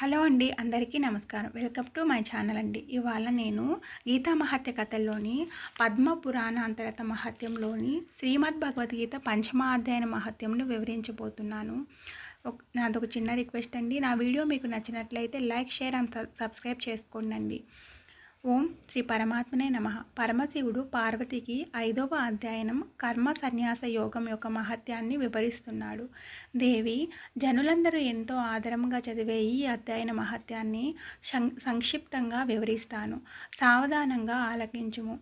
Hello అండి అందరికీ నమస్కారం. వెల్కమ్ టు మై ఛానల్ అండి. ఇవాళ నేను గీతా మహత్య కథల్లోని పద్మ పురాణ అంతరత మహత్యంలోని శ్రీమద్ భగవద్గీత పంచమాధ్యాయన మహత్యంను వివరించబోతున్నాను. నాదొక చిన్న రిక్వెస్ట్ అండి. నా వీడియో మీకు నచ్చినట్లయితే లైక్ షేర్ అండ్ సబ్స్క్రైబ్ చేసుకోండి ఓం శ్రీ పరమాత్మనే నమ. పరమశివుడు పార్వతికి ఐదవ అధ్యయనం కర్మ సన్యాస యోగం యొక్క మహత్యాన్ని వివరిస్తున్నాడు. దేవి జనులందరూ ఎంతో ఆదరంగా చదివే ఈ అధ్యయన మహత్యాన్ని సంక్షిప్తంగా వివరిస్తాను. సావధానంగా ఆలకించుము.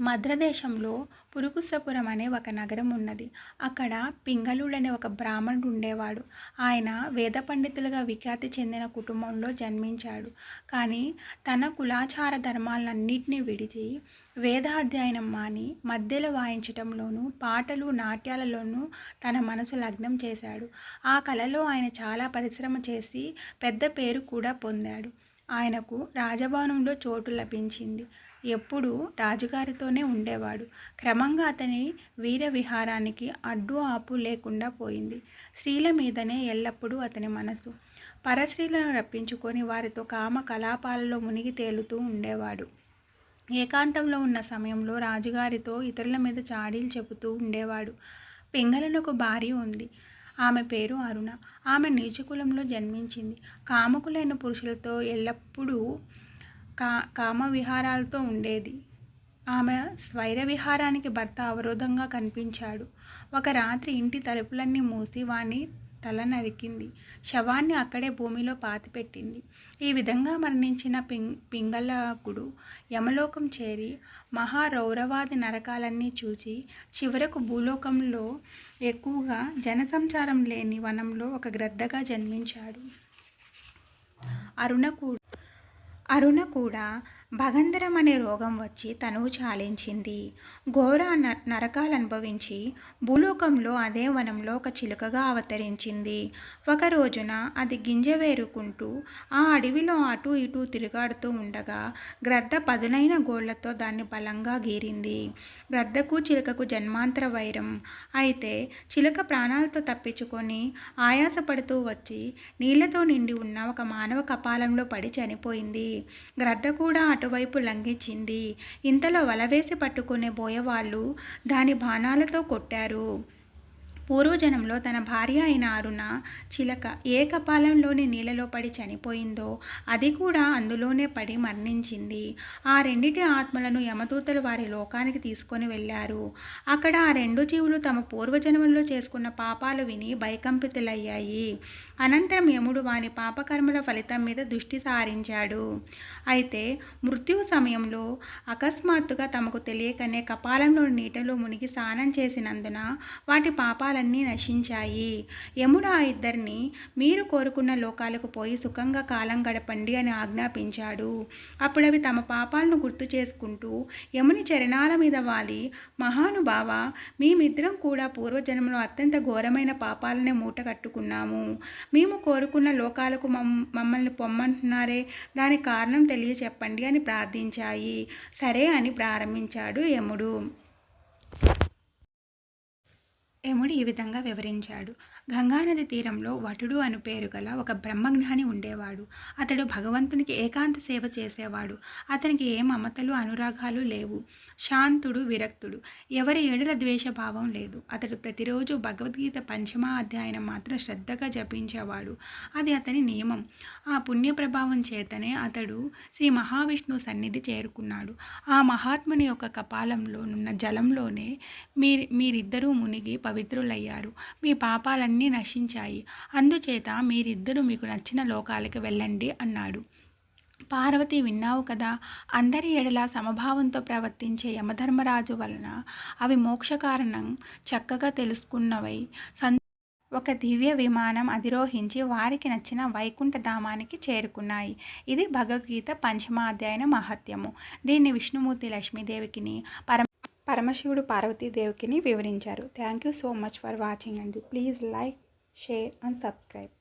మద్రదేశంలో పురుగుసపురం అనే ఒక నగరం ఉన్నది. అక్కడ పింగళుడనే ఒక బ్రాహ్మణుడు ఉండేవాడు. ఆయన వేద పండితులుగా విఖ్యాతి చెందిన కుటుంబంలో జన్మించాడు. కానీ తన కులాచార ధర్మాలన్నింటినీ విడిచి వేదాధ్యయనం మాని మధ్యలో వాయించటంలోనూ పాటలు నాట్యాలలోనూ తన మనసు లగ్నం చేశాడు. ఆ కళలో ఆయన చాలా పరిశ్రమ చేసి పెద్ద పేరు కూడా పొందాడు. ఆయనకు రాజభవనంలో చోటు లభించింది. ఎప్పుడూ రాజుగారితోనే ఉండేవాడు. క్రమంగా అతని వీర విహారానికి అడ్డు ఆపు లేకుండా పోయింది. స్త్రీల మీదనే ఎల్లప్పుడూ అతని మనసు. పరస్త్రీలను రప్పించుకొని వారితో కామ కలాపాలలో మునిగి తేలుతూ ఉండేవాడు. ఏకాంతంలో ఉన్న సమయంలో రాజుగారితో ఇతరుల మీద చాడీలు చెబుతూ ఉండేవాడు. పింగళనకు భార్య ఉంది. ఆమె పేరు అరుణ. ఆమె నీచకులంలో జన్మించింది. కామకులైన పురుషులతో ఎల్లప్పుడూ కా కామ విహారాలతో ఉండేది. ఆమె స్వైర విహారానికి భర్త అవరోధంగా కనిపించాడు. ఒక రాత్రి ఇంటి తలుపులన్నీ మూసి వాణ్ణి తల నరికింది శవాన్ని అక్కడే భూమిలో పాతిపెట్టింది. ఈ విధంగా మరణించిన పింగ్ పింగళకుడు యమలోకం చేరి మహారౌరవాది నరకాలన్నీ చూచి చివరకు భూలోకంలో ఎక్కువగా జనసంచారం లేని వనంలో ఒక గ్రద్దగా జన్మించాడు. అరుణ అరుణ కూడా భగంధరం అనే రోగం వచ్చి తనువు చాలించింది. ఘోర నరకాలు అనుభవించి భూలోకంలో అదే వనంలో ఒక చిలుకగా అవతరించింది. ఒక రోజున అది గింజ వేరుకుంటూ ఆ అడవిలో అటు ఇటు తిరుగాడుతూ ఉండగా గ్రద్ద పదునైన గోళ్ళతో దాన్ని బలంగా గీరింది. గ్రద్దకు చిలుకకు జన్మాంతర వైరం. అయితే చిలుక ప్రాణాలతో తప్పించుకొని ఆయాసపడుతూ వచ్చి నీళ్ళతో నిండి ఉన్న ఒక మానవ కపాలంలో పడి చనిపోయింది. గ్రద్ద కూడా అటువైపు లంఘించింది. ఇంతలో వలవేసి పట్టుకునే బోయవాళ్ళు దాని బాణాలతో కొట్టారు. పూర్వజనంలో తన భార్య అయిన అరుణ చిలక ఏ కపాలంలోని నీళ్ళలో పడి చనిపోయిందో అది కూడా అందులోనే పడి మరణించింది. ఆ రెండిటి ఆత్మలను యమదూతలు వారి లోకానికి తీసుకొని వెళ్ళారు. అక్కడ ఆ రెండు జీవులు తమ పూర్వజన్మల్లో చేసుకున్న పాపాలు విని భయకంపితులయ్యాయి. అనంతరం యముడు వాని పాపకర్మల ఫలితం మీద దృష్టి సారించాడు. అయితే మృత్యు సమయంలో అకస్మాత్తుగా తమకు తెలియకనే కపాలంలో నీటిలో మునిగి స్నానం చేసినందున వాటి పాపాలు లోకాలన్నీ నశించాయి. యముడు ఆ ఇద్దరిని మీరు కోరుకున్న లోకాలకు పోయి సుఖంగా కాలం గడపండి అని ఆజ్ఞాపించాడు. అప్పుడు అవి తమ పాపాలను గుర్తు చేసుకుంటూ యముని చరణాల మీద వాలి మహానుభావ మేమిద్దరం కూడా పూర్వజన్మలో అత్యంత ఘోరమైన పాపాలనే మూట కట్టుకున్నాము. మేము కోరుకున్న లోకాలకు మమ్మల్ని పొమ్మంటున్నారే దానికి కారణం తెలియచెప్పండి అని ప్రార్థించాయి. సరే అని ప్రారంభించాడు యముడు. యముడు ఈ విధంగా వివరించాడు. గంగానది తీరంలో వటుడు అను పేరు గల ఒక బ్రహ్మజ్ఞాని ఉండేవాడు. అతడు భగవంతునికి ఏకాంత సేవ చేసేవాడు. అతనికి ఏ మమతలు అనురాగాలు లేవు. శాంతుడు విరక్తుడు. ఎవరి ఏడుల ద్వేషభావం లేదు. అతడు ప్రతిరోజు భగవద్గీత పంచమ అధ్యాయనం మాత్రం శ్రద్ధగా జపించేవాడు. అది అతని నియమం. ఆ పుణ్య ప్రభావం చేతనే అతడు శ్రీ మహావిష్ణువు సన్నిధి చేరుకున్నాడు. ఆ మహాత్ముని యొక్క కపాలంలోనున్న జలంలోనే మీరు మీరిద్దరూ మునిగి పవిత్రులయ్యారు. మీ పాపాలని అన్నీ నశించాయి. అందుచేత మీరిద్దరూ మీకు నచ్చిన లోకాలకు వెళ్ళండి అన్నాడు. పార్వతి విన్నావు కదా అందరి ఎడల సమభావంతో ప్రవర్తించే యమధర్మరాజు వలన అవి మోక్షకారణం చక్కగా తెలుసుకున్నవై. సం ఒక దివ్య విమానం అధిరోహించి వారికి నచ్చిన వైకుంఠధామానికి చేరుకున్నాయి. ఇది భగవద్గీత పంచమాధ్యాయన మహత్యము. దీన్ని విష్ణుమూర్తి లక్ష్మీదేవికిని పరమ పరమశివుడు పార్వతీదేవికిని వివరించారు. Thank you so much for watching అండి please like share and subscribe